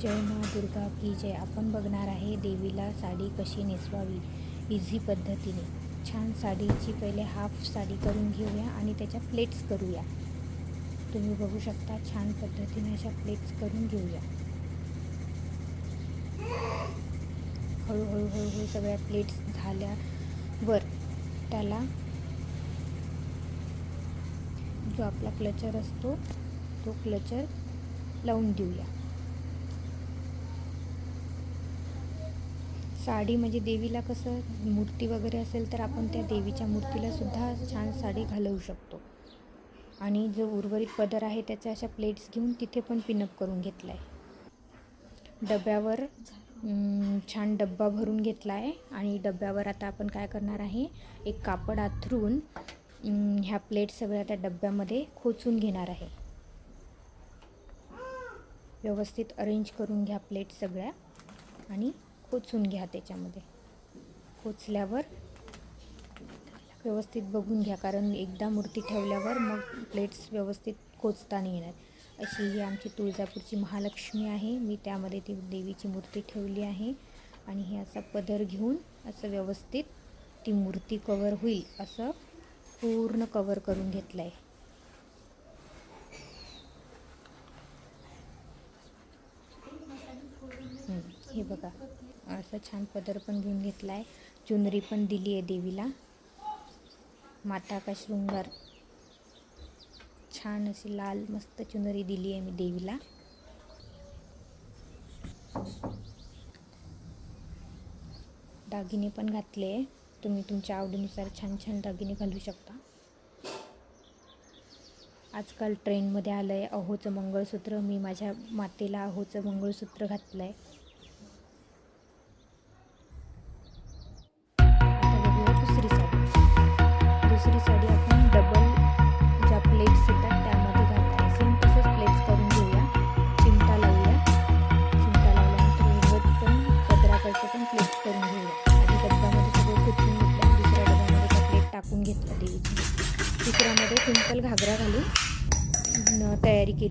जय मा दुर्गा की जय. आपण बघणार आहे देवीला साडी कशी नेसवावी इझी पद्धतीने. छान साडीची पहिले हाफ साडी करून घेऊया आणि त्याच्या प्लेट्स करूया. तुम्ही बघू शकता छान पद्धतीने अशा प्लेट्स करून घेऊया. हळूहळू हळूहळू सगळ्या प्लेट्स झाल्यावर त्याला जो आपला क्लचर असतो तो क्लचर लावून देऊया. साडी म्हणजे देवीला कसं मूर्ती वगैरे असेल तर आपण त्या देवीच्या मूर्तीला सुद्धा छान साडी घालवू शकतो. आणि जो उर्वरित पदर आहे त्याच्या अशा प्लेट्स घेऊन तिथे पण पिनअप करून घेतला आहे डब्यावर छान डब्बा भरून घेतला आहे आणि डब्यावर आता आपण काय करणार आहे एक कापड आथरून ह्या प्लेट सगळ्या त्या डब्यामध्ये खोचून घेणार आहे. व्यवस्थित अरेंज करून घ्या प्लेट सगळ्या. आणि खोचून घ्या त्याच्यामध्ये. खोचल्यावर व्यवस्थित बघून घ्या कारण एकदा मूर्ती ठेवल्यावर मग प्लेट्स व्यवस्थित खोचताना येणार. अशी ही आमची तुळजापूरची महालक्ष्मी आहे. मी त्यामध्ये ती देवीची मूर्ती ठेवली आहे आणि हे असा पदर घेऊन असं व्यवस्थित ती मूर्ती कवर होईल असं पूर्ण कवर करून घेतलं आहे हे बघा. असं छान पदर पण घेऊन घेतला आहे चुनरी पण दिली आहे देवीला. माता का शृंगार. छान अशी लाल मस्त चुनरी दिली आहे मी देवीला. दागिने पण घातले आहे. तुम्ही तुमच्या आवडीनुसार छान छान दागिने घालू शकता. आजकाल ट्रेंडमध्ये आलं आहे अहोचं मंगळसूत्र. मी माझ्या मातेला अहोचं मंगळसूत्र घातलं आहे घेतलेली तिसऱ्यामध्ये सिंपल घागरा घालून तयारी केली.